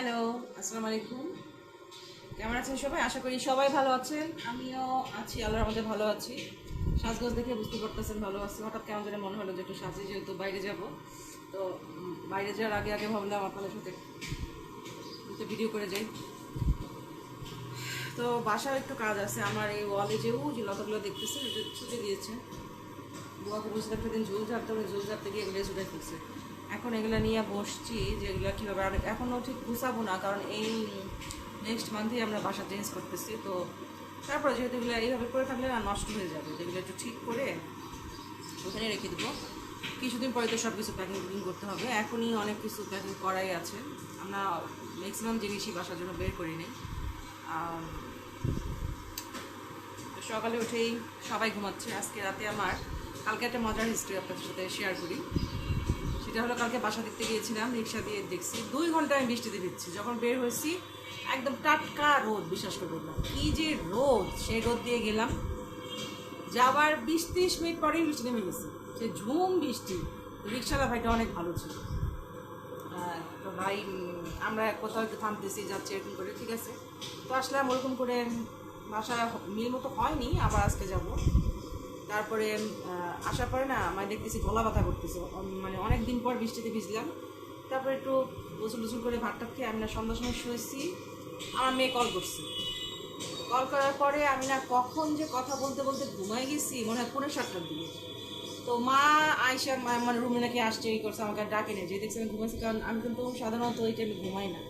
Hello আসসালামু আলাইকুম কেমন আছেন সবাই? আশা করি সবাই ভালো আছেন। আমিও আছি, আল্লাহর আমাদের ভালো আছি। সাজগোজ দেখে বুঝতে পারতেছেন ভালো আছি। হঠাৎ কেমন যেন মনে হলো যে একটু সাজি, যেহেতু বাইরে যাব। তো বাইরে যাওয়ার আগে আগে ভাবলাম আপনাদের সাথে একটু ভিডিও করে যাই। তো বাসার একটু কাজ আছে। আমার এই ওয়ালে যে ও যে লতাগুলো দেখতেছে ছুটে দিয়েছে বুয়াকে বসে একটা দিন ঝুল ঝাড়তে ঝুল ঝাড়তে গিয়ে এগুলো ছুটে ফেলছে। এখন এগুলো নিয়ে বসছি যে এগুলো কীভাবে আর এখনও ঠিক গুছাবো না, কারণ এই নেক্সট মান্থেই আমরা বাসা চেঞ্জ করতেছি, তো তারপরে যেহেতু এগুলো এইভাবে করে থাকলে না নষ্ট হয়ে যাবে যেগুলো একটু ঠিক করে ওখানে রেখে দেবো। কিছুদিন পরে তো সব কিছু প্যাকিং ট্যাকিং করতে হবে, এখনই অনেক কিছু প্যাকিং করাই আছে। আমরা ম্যাক্সিমাম জিনিসই বাসার জন্য বের করি নিই সকালে উঠেই সবাই ঘুমাচ্ছে, আজকে রাতে আমার, কালকে একটা মজার হিস্ট্রি আপনাদের সাথে শেয়ার করি। সেটা হলো কালকে বাসা দেখতে গিয়েছিলাম, রিক্সা দিয়ে দেখছি। দুই ঘণ্টা আমি বৃষ্টিতে দিচ্ছি যখন বের হয়েছি, একদম টাটকা রোদ, বিশ্বাস করবেন না। কি যে রোদ! সেই রোদ দিয়ে গেলাম। যাবার বিশ ত্রিশ মিনিট পরেই বৃষ্টি নেমে গেছে। সে ঝুম বৃষ্টি। রিক্সাওয়ালা ভাইটা অনেক ভালো ছিল। তো ভাই আমরা কোথাও একটু থামতেছি, যাচ্ছি এরকম করে, ঠিক আছে? তো আসলাম, ওরকম করে বাসা মিল মতো হয়নি, আবার আজকে যাব। তারপরে আসার পরে না মানে দেখতেছি গলা ব্যথা করতেছে। মানে অনেক দিন পর বৃষ্টিতে ভিজলাম। তারপরে একটু গোসল গোসল করে ভাতটা খেয়ে আমি না সন্ধ্যার সময় শুয়েছি। আমার মেয়ে কল করছে। কল করার পরে আমি না কখন যে কথা বলতে বলতে ঘুমাই গেছি, মনে হয় পনেরো সাতটার দিকে। তো মা আয়সা মানে রুমে নাকি আসছে, এই করছে, আমাকে ডাকে নেই। যে দেখছি আমি ঘুমাইছি, কারণ আমি কিন্তু সাধারণত ওই টাইমে ঘুমাই না।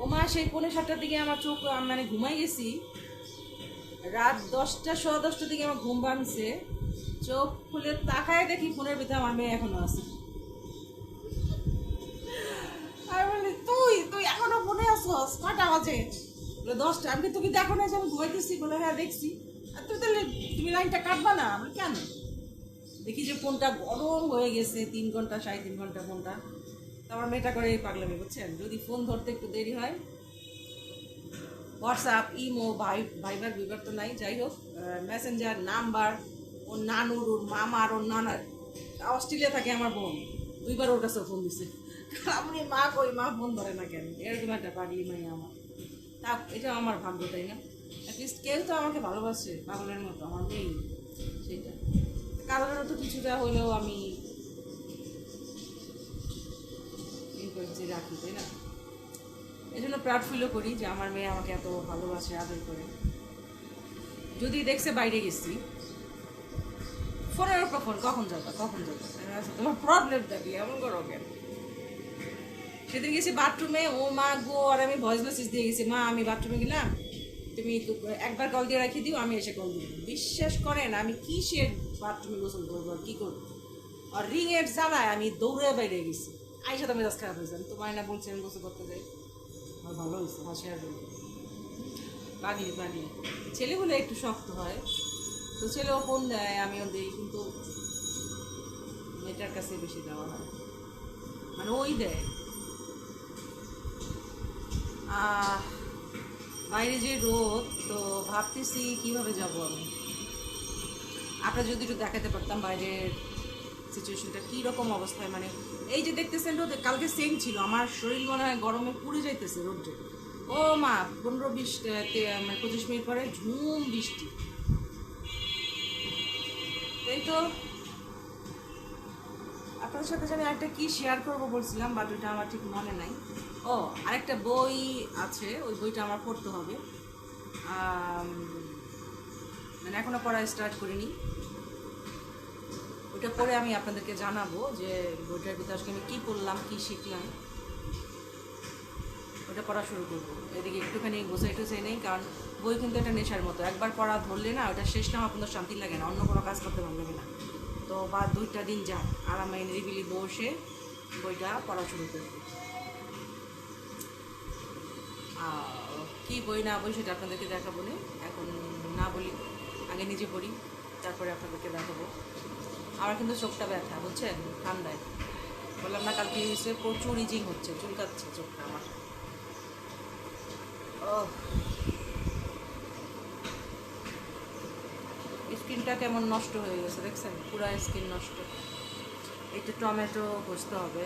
ও মা, সেই পনেরো সাতটার দিকে আমার চোখ মানে ঘুমাই গেছি। রাত দশটা, সোয়া দশটার দিকে আমার ঘুম ভাঙছে। চোখ খুলে তাকায় দেখি ফোনের ভিতরে আমার মেয়ে এখনও আছে। আমি বলি, তুই তুই এখনও ফোনে আসছস কটা বাজে? বলে, দশটা। আমি তুমি দেখো না যে আমি ঘুমাইতেছি। বলে হ্যাঁ দেখছি। আর তুমি তাহলে, তুমি লাইনটা কাটবা না? আমি কেন? দেখি যে ফোনটা গরম হয়ে গেছে, তিন ঘণ্টা, সাড়ে তিন ঘণ্টা ফোনটা। তো আমার মেয়েটা করে পাগলামি, বুঝছেন? যদি ফোন ধরতে একটু দেরি হয় হোয়াটসঅ্যাপ ইমো ভাই ভাইবার বিবার তো নাই, যাই হোক মেসেঞ্জার নাম্বার, ওর নানুর, ওর মামার, ওর নানার, অস্ট্রেলিয়া থাকে আমার বোন, দুইবার ওর কাছে ফোন দিছে। আপনি মা কই, মা ফোন ধরে না কেন? এরকম একটা পাগলি মাই আমার। তা এটা আমার ভাগ্য, তাই না? অ্যাটলিস্ট কেউ তো আমাকে ভালোবাসে, পাগলের মতো, আমার নেই সেটা কারণের তো কিছুটা হলেও আমি রাখি, তাই না? এই জন্য প্রাউড ফিলও করি যে আমার মেয়ে আমাকে এত ভালোবাসে, আদর করে। যদি দেখছে বাইরে গেছি ফোনের উপর ফোন কখন যাবে কখন যাবে? তোমার প্রবলেম থাকি এমন করো কেন? সেদিন গেছি বাথরুমে ও, মা, গো, আর আমি ভয়েস মেসেজ দিয়ে গেছি, মা, আমি বাথরুমে গেলাম, তুমি একবার কল দিয়ে রাখি দিও, আমি এসে কল দিব বিশ্বাস করেন, আমি কিসের বাথরুমে গোসল করব আর কী করব? আর রিংয়ের জ্বালায় আমি দৌড়ে বাইরে গেছি। আইসা তো মেজাজ খারাপ হয়েছে, আমি তোমার না বলছি আমি গোসল করতে যাই। আমার ভালো হয়েছে হাসি আর বানিয়ে ছেলেগুলো একটু শক্ত হয়। তো ছেলেও ফোন দেয়, আমিও দিই, কিন্তু মেয়েটার কাছে বেশি দেওয়া হয়। মানে ওই দেয়। বাইরে যে রোদ, তো ভাবতেছি কীভাবে যাব আমি? আপনারা যদি একটু দেখাতে পারতাম বাইরের সিচুয়েশনটা কী রকম অবস্থায়? মানে এই যে দেখতেছেন রোদে কালকে সেম ছিল। আমার শরীর মনে হয় গরমে পুড়ে যাইতেছে রোদে। ও মা পনেরো বিশ মানে পঁচিশ মিনিট পরে ঝুম বৃষ্টি। তাই তো? আপনাদের সাথে জানি একটা কি শেয়ার করব বলছিলাম বাট ওইটা আমার ঠিক মনে নাই। ও আরেকটা বই আছে ওই বইটা আমার পড়তে হবে। আম, মানে এখনও পড়া স্টার্ট করিনি। ওটা পড়ে আমি আপনাদেরকে জানাব যে বইটার ভিতরে আজকে আমি কী পড়লাম কী শিখলাম। ওটা পড়া শুরু করব। এদিকে একটুখানি গোছাই টোছাই নেই, কারণ বই কিন্তু একটা নেশার মতো। একবার পড়া ধরলে না, ওটা শেষ না কোনো শান্তি লাগে না, অন্য কোনো কাজ করতে ভালো লাগে না। তো বা দুইটা দিন যাক আর আমি নিরিবিলি বসে বইটা পড়া শুরু করব কী বই না বই সেটা আপনাদেরকে দেখাবো না। এখন না বলি, আগে নিজে পড়ি, তারপরে আপনাদেরকে দেখাবো। আমার কিন্তু চোখটা ব্যথা, বুঝছেন? ঠান্ডায়। বললাম, না, কালকে হয়েছে প্রচুর ইজিং হচ্ছে, চুলকাচ্ছে চোখটা আমার। ও স্কিনটা কেমন নষ্ট হয়ে গেছে, দেখছেন? পুরা স্কিন নষ্ট। একটু টমেটো ঘষতে হবে।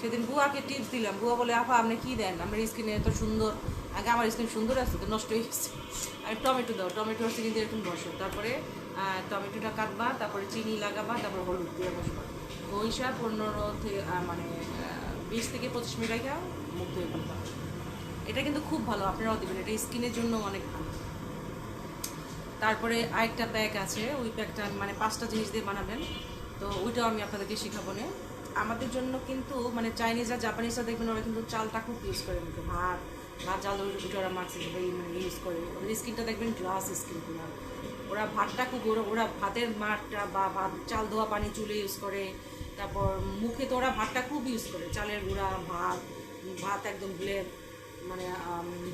সেদিন বুয়াকে টিপস দিলাম। বুয়া বলে, আপা, আপনি কী দেন? আমার স্কিনে এত সুন্দর আগে আমার স্কিন সুন্দর আছে, তো নষ্ট হয়ে গেছে। আমি টমেটো দাও টমেটোর চিনি দিয়ে একটু বসো। তারপরে টমেটোটা কাটবা, তারপরে চিনি লাগাবা, তারপর হলুদ দিয়ে বসবা। ওই পনেরো থেকে মানে বিশ থেকে পঁচিশ মিনিট আগে মুখ ধুয়ে ফেলবা। এটা কিন্তু খুব ভালো আপনারাও দেবেন এটা স্কিনের জন্য অনেক ভালো। তারপরে আরেকটা প্যাক আছে, ওই প্যাকটা মানে পাঁচটা জিনিস দিয়ে বানাবেন। তো ওইটাও আমি আপনাদেরকে শেখাবো না। আমাদের জন্য কিন্তু মানে চাইনিজ আর জাপানিজরা দেখবেন, ওরা কিন্তু চালটা খুব ইউজ করে। কিন্তু ভাত ভাত, চাল ওইটা ওরা মাছ মানে ইউজ করে। ওদের স্কিনটা দেখবেন গ্লাস স্কিন ওরা ভাতটা খুব ওরা ওরা ভাতের মাঠটা বা ভাত, চাল ধোয়া পানি চুলে ইউজ করে, তারপর মুখে তো ওরা ভাতটা খুব ইউজ করে, চালের গুঁড়া, ভাত ভাত একদম ব্লেড মানে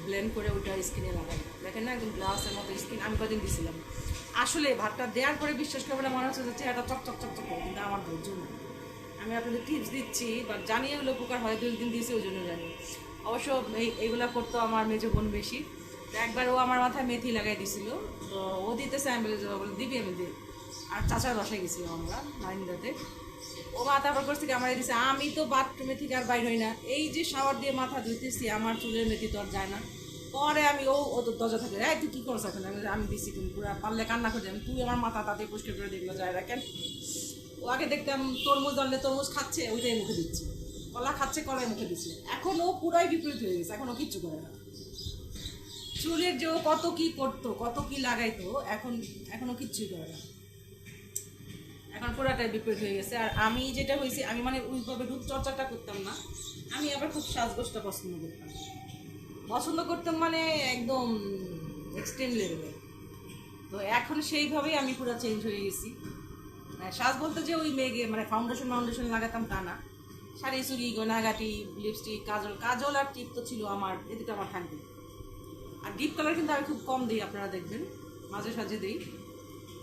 ব্লেন্ড করে ওইটা স্কিনে লাগাই দেখেন না, একদম গ্লাসের মতো স্কিন আমি কদিন দিছিলাম। আসলে ভাতটা দেওয়ার পরে বিশ্বাস করবে না, মনে হচ্ছে যে চেহারাটা চকচক চকচক করে, কিন্তু আমার ধৈর্য নেই। আমি আপনাদের টিপস দিচ্ছি বা জানি এগুলো উপকার হয় দুই দিন দিয়েছি, ওই জন্য জানি। অবশ্য এই এইগুলো করতো আমার মেজো বোন বেশি। একবার ও আমার মাথায় মেথি লাগাই দিছিল। তো ও দিতেছে, আমি বলে দিবি, আমি দিই আর চাচার বাসায় গেছিলাম আমরা নাইন্দাতে ও মাথা আবার করছে কি, আমার দিছে, আমি তো বাথরুমে থেকে আর বাইর হই না। এই যে শাওয়ার দিয়ে মাথা ধুইতেছি, আমার চুলের মেথি তো আর যায় না। পরে আমি ও ও তো দরজা থাকে, এই, তুই কী করছ এখন? আমি দিছি কিন্তু পুরো পারলে কান্না করে আমি তুই আমার মাথা তাতে পরিষ্কার করে দেখল যায় না কেন ও আগে দেখতাম তরমুজ আনলে তরমুজ খাচ্ছে, ওইটাই মুখে দিচ্ছে। কলা খাচ্ছে, কলাই মুখে দিচ্ছে। এখন ও পুরাই বিপরীত হয়ে গেছে, এখন ও কিচ্ছু করে না। চুলের যে কত কি করতো, কত কি লাগাইতো, এখন, এখনও কিচ্ছুই করে না। এখন পুরাটাই বিপরীত হয়ে গেছে। আর আমি যেটা হয়েছি, আমি মানে ওইভাবে রূপচর্চাটা করতাম না। আমি আবার খুব সাজগোজটা পছন্দ করতাম। পছন্দ করতাম মানে একদম এক্সট্রিম লেভেলে তো এখন সেইভাবেই আমি পুরো চেঞ্জ হয়ে গেছি। মানে সাজ বলতে যে ওই মেঘে মানে ফাউন্ডেশন ফাউন্ডেশন লাগাতাম তা না। শাড়ি চুড়ি গয়নাগাটি লিপস্টিক কাজল কাজল আর টিপ তো ছিল আমার, এ দুটো আমার থাকবে। আর ডিপ কালার কিন্তু আমি খুব কম দিই, আপনারা দেখবেন। মাঝে সাঝে দিই।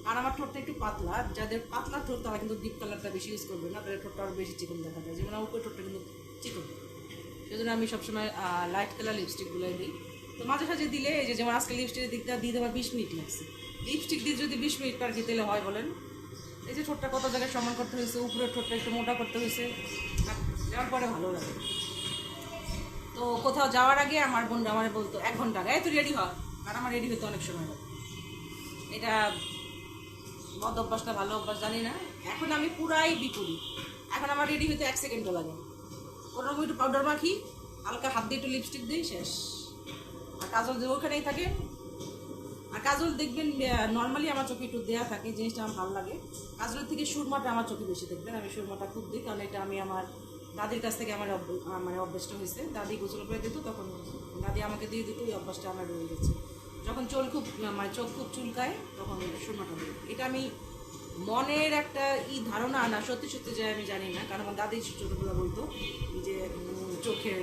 আর আমার ঠোঁটটা একটু পাতলা। যাদের পাতলা ঠোঁট, তারা কিন্তু ডিপ কালারটা বেশি ইউজ করবে না, তাদের ঠোঁটটা আরও বেশি চিকন দেখা যায়। যেমন উপরে ঠোঁটটা কিন্তু চিকন। সেজন্য আমি সবসময় লাইট কালার লিপস্টিকগুলোই দিই। তো মাঝে সাঝে দিলে, এই যে যেমন আজকে লিপস্টিকের দিকটা দিয়ে দেওয়ার বিশ মিনিট লাগছে। লিপস্টিক দিয়ে যদি বিশ মিনিট পার খেতে হয় বলেন, এই যে ঠোঁটটা কত জায়গায় সমান করতে হয়েছে, উপরের ঠোঁটটা একটু মোটা করতে হয়েছে যাওয়ার পরে ভালো লাগে। তো কোথাও যাওয়ার আগে আমার বোনরা আমার বলতো, এক ঘণ্টা আগে "এই তুই রেডি হ। আর আমার রেডি হতে অনেক সময় লাগে। এটা বদ অভ্যাসটা, ভালো অভ্যাস, জানি না। এখন আমি পুরাই বিপরীত। এখন আমার রেডি হতে এক সেকেন্ডও লাগে। ওরকম একটু পাউডার মাখি, হালকা হাত দিয়ে একটু লিপস্টিক দিই, শেষ। আর কাজল যে ওখানেই থাকে। আর কাজল দেখবেন নর্মালি আমার চোখে একটু দেওয়া থাকে জিনিসটা আমার ভালো লাগে। কাজলের থেকে সুরমাটা আমার চোখে বেশি দেখবেন। আমি সুরমাটা খুব দিই, কারণ এটা আমি আমার দাদির কাছ থেকে আমার মানে অভ্যাসটা হয়েছে। দাদি গোসল করে দিত তখন দাদি আমাকে দিয়ে দিত ওই অভ্যাসটা আমার রয়ে গেছে। যখন চুল খুব মানে চোখ খুব চুলকায় তখন সুরমাটা দিই এটা আমি মনের একটা ই ধারণা না সত্যি সত্যি যায় আমি জানি না কারণ আমার দাদি ছোটোবেলা বলতো যে চোখে চোখের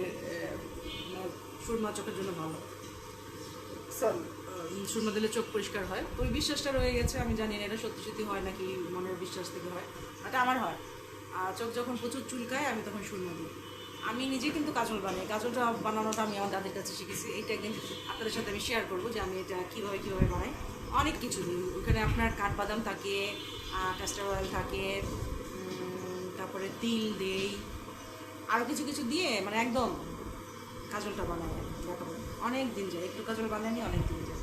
মানে সুরমা চোখের জন্য ভালো। সরি সুরমা দিলে চোখ পরিষ্কার হয়। ওই বিশ্বাসটা রয়ে গেছে আমি জানি না এটা সত্যি সত্যি হয় নাকি মনের বিশ্বাস থেকে হয় এটা আমার হয়। আর চোখ যখন প্রচুর চুলকায়, আমি তখন সুরমা দিই আমি নিজে কিন্তু কাজল বানাই। কাজলটা বানানোটা আমি আমার দাদির কাছে শিখেছি। এইটা একদিন আপনাদের সাথে আমি শেয়ার করব যে আমি এটা কীভাবে কীভাবে বানাই। অনেক কিছু ওখানে আপনার কাঠবাদাম থাকে ক্যাস্টার অয়েল থাকে তারপরে তিল দেই। আরও কিছু কিছু দিয়ে মানে একদম কাজলটা বানাই অনেক দিন যায়। একটু কাজল বানানি অনেক দিন যায়।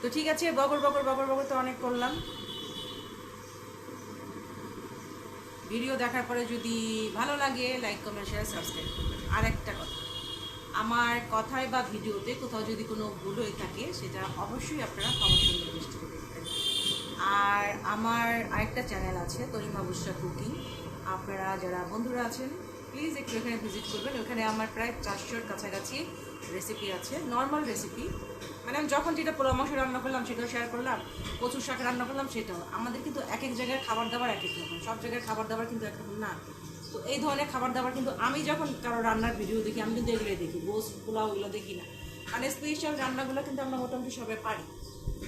তো ঠিক আছে বগর বগর বগর বগর তো অনেক করলাম। ভিডিও দেখার পরে যদি ভালো লাগে লাইক কমেন্ট শেয়ার সাবস্ক্রাইব করবেন। আর একটা কথা, আমার কথায় বা ভিডিওতে কোথাও যদি কোনো ভুল হয়ে থাকে, সেটা অবশ্যই আপনারা ক্ষমা সুন্দর দৃষ্টিতে দেখবেন। আর আমার আরেকটা চ্যানেল আছে, তরিমা বুসরা কুকিং আপনারা যারা বন্ধুরা আছেন প্লিজ একটু এখানে ভিজিট করবেন। ওখানে আমার প্রায় চারশোর কাছাকাছি রেসিপি আছে। নর্মাল রেসিপি মানে আমি যখন যেটা পোলা মাংস রান্না করলাম, সেটাও শেয়ার করলাম, কচুর শাক রান্না করলাম, সেটাও। আমাদের কিন্তু এক এক জায়গায় খাবার দাবার এক এক রকম। সব জায়গায় খাবার দাবার কিন্তু এক না। তো এই ধরনের খাবার দাবার কিন্তু আমি যখন কারও রান্নার ভিডিও দেখি, আমি কিন্তু এগুলোই দেখি। গোস, পোলাও, এগুলো দেখি না। মানে স্পেশাল রান্নাগুলো কিন্তু আমরা মোটামুটি সবাই পারি।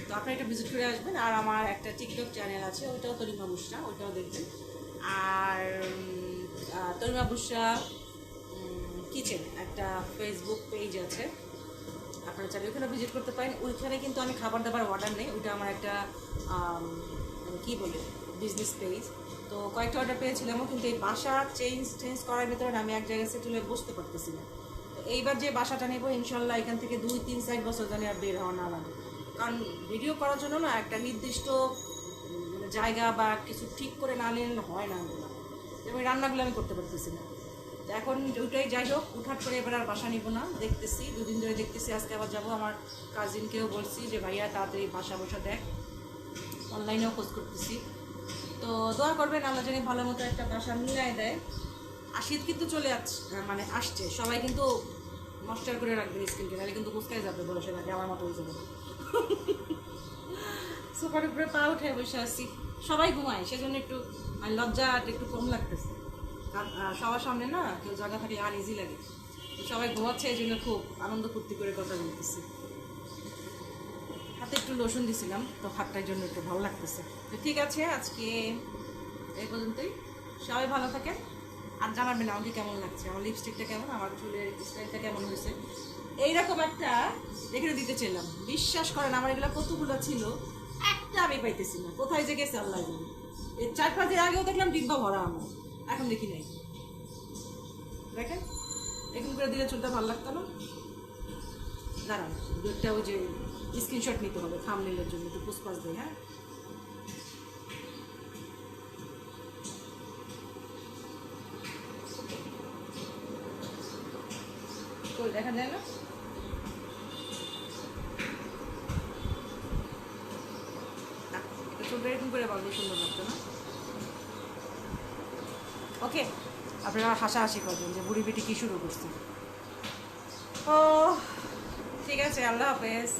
তো আপনারা এটা ভিজিট করে আসবেন। আর আমার একটা টিকটক চ্যানেল আছে, ওইটাও তরিমা বুসরা ওইটাও দেখবেন। আর আহ, বুসরা কিচেন একটা ফেসবুক পেজ আছে। আপনারা চাইলে ওইখানে ভিজিট করতে পারেন। ওইখানে কিন্তু আমি খাবার দাবার অর্ডার নেই। ওইটা আমার একটা মানে কী বলে বিজনেস পেজ তো কয়েকটা অর্ডার পেয়েছিলামও কিন্তু এই বাসা চেঞ্জ চেঞ্জ করার ভিতরে আমি এক জায়গায় সেটেল হয়ে বসতে পারতেছি না। তো এইবার যে বাসাটা নেব ইনশাল্লাহ এখান থেকে দুই তিন চার বছর জানি আর বের হওয়া না লাগে। কারণ ভিডিও করার জন্য না একটা নির্দিষ্ট জায়গা বা কিছু ঠিক করে না নিলে হয় না ওগুলো যেমন রান্নাগুলো আমি করতে পারতেছি না। তো এখন ওইটাই যাই হোক উঠাট করে এবার আর বাসা নিব না। দেখতেছি, দুদিন ধরে দেখতেছি আজকে আবার যাব। আমার কাজিনকেও বলছি যে, ভাইয়া, তাড়াতাড়ি বাসা বসা দেখ। অনলাইনেও খোঁজ করতেছি। তো দোয়া করবেন, আল্লাহ জানি ভালো মতো একটা বাসা মিলাই দেয়। আর শীত কিন্তু চলে আসছে মানে আসছে। সবাই কিন্তু মস্টার করে রাখবেন স্কিনকে, নাহলে কিন্তু কুচকাই যাবে বসে থাকে আমার মতো হয়ে সুপার উপরে পা উঠে বসে আছি। সবাই ঘুমায়, সেজন্য একটু মানে লজ্জা একটু কম লাগতেছে। সবার সামনে না কেউ জায়গা থাকলে আর ইজি লাগে সবাই ঘুমাচ্ছে, এই জন্য খুব আনন্দ ফুর্তি করে কথা বলতেছি। হাতে একটু লোশন দিছিলাম, তো হাতটার জন্য একটু ভালো লাগতেছে। তো ঠিক আছে, আজকে এই পর্যন্তই। সবাই ভালো থাকেন। আর জানাবেন আমাকে কেমন লাগছে, আমার লিপস্টিকটা কেমন, আমার চুলের স্টাইলটা কেমন হয়েছে। এইরকম একটা এখানে দিতে চাইলাম। বিশ্বাস করেন, আমার এগুলো কতগুলো ছিল একটা আমি পাইতেছি না। কোথায় যে গেছে আল্লাহ জানে। এর চার পাঁচ দিন আগেও দেখলাম ডিব্বা ভরা আমার। এখন দেখি নাই। দেখেন? এরকম করে দিলে চুলটা ভালো লাগতো না? দাঁড়ান একটা ওই যে স্ক্রিনশট নিতে হবে থাম থামনেলের জন্য একটু পুষ্পাস দেয় হ্যাঁ? দেখা যায় না, এটা সুন্দর লাগতো ওকে আপনারা হাসাহাসি করবেন যে বুড়ি বেটি কি শুরু করছে। ও ঠিক আছে, আল্লাহ হাফেজ।